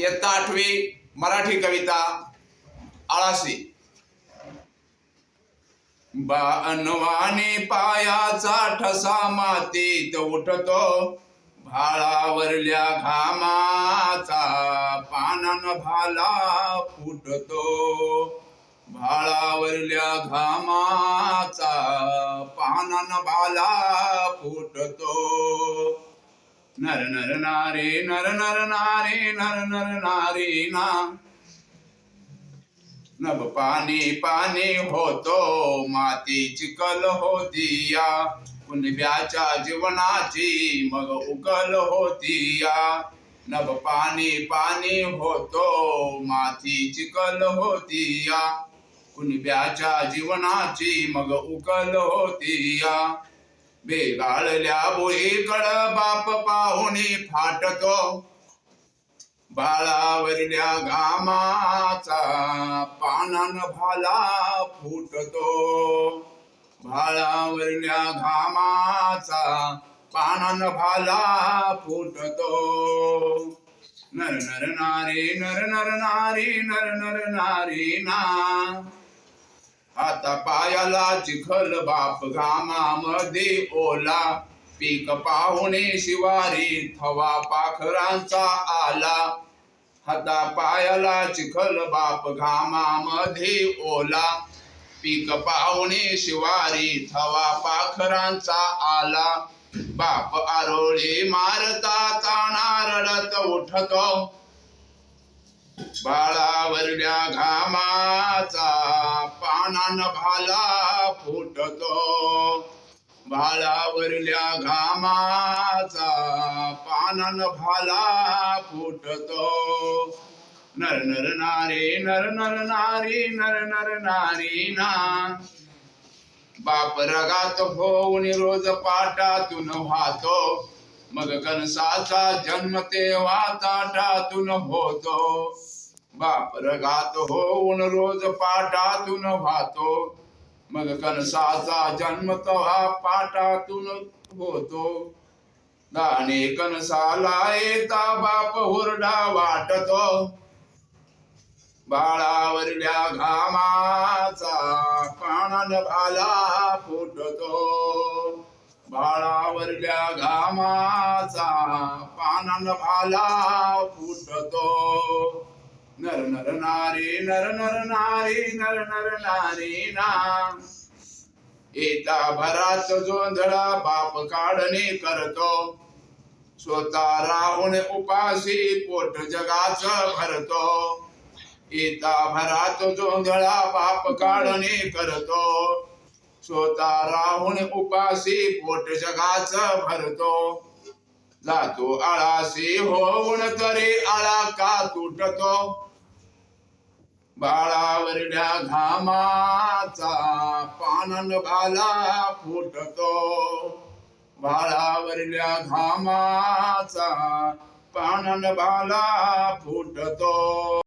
इयत्ता आठवी मराठी कविता आळासी बानवाने पायाचा ठसा मातीत उठतो भाळावरल्या घामाचा पानान भाला फुटतो. भाळावरल्या घामाचा पानान भाला फुटतो. नर नर नारे नर नर नारे नर नर नारे ना. नभ पाणी पाणी होतो माती चिकल होतीया कुणब्याच्या जीवनाची मग उकल होतीया नभ पाणी पाणी होतो माती चिकल होतीया कुणब्याच्या जीवनाची मग उकल होतीया बेगाळल्या बोळीकड बाप पाहुणे फाटतो. बाळावरल्या घामाचा पानान भाला फुटतो. भाळावरल्या घामाचा पानान भाला फुटतो. नर नर नारी नर नर नारी नर नर नारी ना. आता पायाला चिखल बाप घामामध्ये ओला. पीक पाहुणे शिवारी थवा पाखरांचा आला. हाता पायाला चिखल बाप घामामध्ये ओला. पीक पाहुणे शिवारी थवा पाखरांचा आला. बाप आरोळी मारता ताना रडत उठतो. बाळावरल्या घामाचा पानान भाला फुटतो. भालावरल्या घामाचा पानान भाला फुटतो. नर नर नारी नर नर नारी नर नर नारी ना. बाप रगात होऊन रोज पाटातून वाहतो. मग कणसाचा जन्म तेव्हा ताटातून होतो. बाप रगात होऊन रोज पाटातून वाहतो. मग कणसाचा जन्म तेव्हा पाटातून होतो. दाणे कणसाला येता बाप हुरडा वाटतो. बाळावरल्या घामाचा पानान भाला फुटतो. बाळावरल्या घामाचा पानान भाला फुटतो. नर नर नारे नर नर नारे नर नर नारे ना. येता भरात जोंधळा बाप काढणे करतो स्वतः राहून उपाशी पोट जगाच भरतो. येता भरात जोंधळा बाप काढणे करतो स्वतः राहून उपाशी पोट जगाच भरतो. जातो आळाशी होऊन तरी आळा का तुटतो? बाळावरल्या घामाचा पानन भाला फुटतो. बाळावरल्या घामाचा पानन भाला फुटतो.